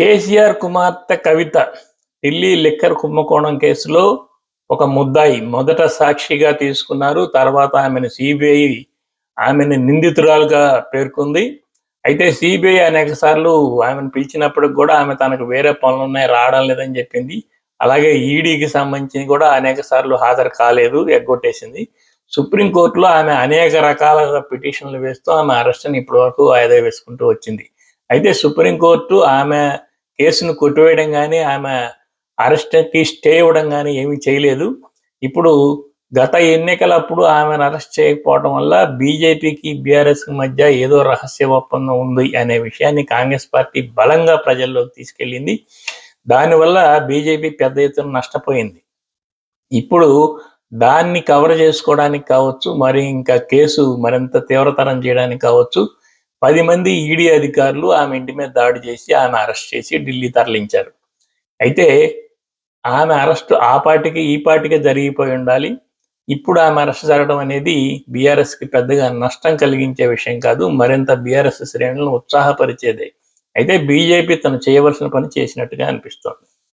కేసీఆర్ కుమార్తె కవిత ఢిల్లీ లిక్కర్ కుంభకోణం కేసులో ఒక ముద్దాయి మొదట సాక్షిగా తీసుకున్నారు. తర్వాత ఆమెను సిబిఐ ఆమెను నిందితురాలుగా పేర్కొంది. అయితే సిబిఐ అనేక సార్లు ఆమెను పిలిచినప్పటికి కూడా ఆమె తనకు వేరే పనులు ఉన్నాయి రావడం లేదని చెప్పింది. అలాగే ఈడీకి సంబంధించి కూడా అనేక సార్లు హాజరు కాలేదు ఎగ్గొట్టేసింది. సుప్రీంకోర్టులో ఆమె అనేక రకాల పిటిషన్లు వేస్తూ ఆమె అరెస్ట్ని ఇప్పటి వరకు వాయిదా వేసుకుంటూ వచ్చింది. అయితే సుప్రీంకోర్టు ఆమె కేసును కొట్టివేయడం కానీ ఆమె అరెస్ట్కి స్టే ఇవ్వడం కానీ ఏమీ చేయలేదు. ఇప్పుడు గత ఎన్నికలప్పుడు ఆమెను అరెస్ట్ చేయకపోవడం వల్ల బీజేపీకి బీఆర్ఎస్ మధ్య ఏదో రహస్య ఒప్పందం ఉంది అనే విషయాన్ని కాంగ్రెస్ పార్టీ బలంగా ప్రజల్లోకి తీసుకెళ్ళింది. దానివల్ల బీజేపీ పెద్ద ఎత్తున నష్టపోయింది. ఇప్పుడు దాన్ని కవర్ చేసుకోవడానికి కావచ్చు మరి ఇంకా కేసు మరింత తీవ్రతరం చేయడానికి కావచ్చు పది మంది ఈడీ అధికారులు ఆమె ఇంటి మీద దాడి చేసి ఆమె అరెస్ట్ చేసి ఢిల్లీ తరలించారు. అయితే ఆమె అరెస్ట్ ఆ పార్టీకి ఈ పార్టీకి జరిగిపోయి ఉండాలి. ఇప్పుడు ఆమె అరెస్ట్ జరగడం అనేది బీఆర్ఎస్కి పెద్దగా నష్టం కలిగించే విషయం కాదు మరింత బీఆర్ఎస్ శ్రేణులను ఉత్సాహపరిచేదే. అయితే బీజేపీ తను చేయవలసిన పని చేసినట్టుగా అనిపిస్తోంది.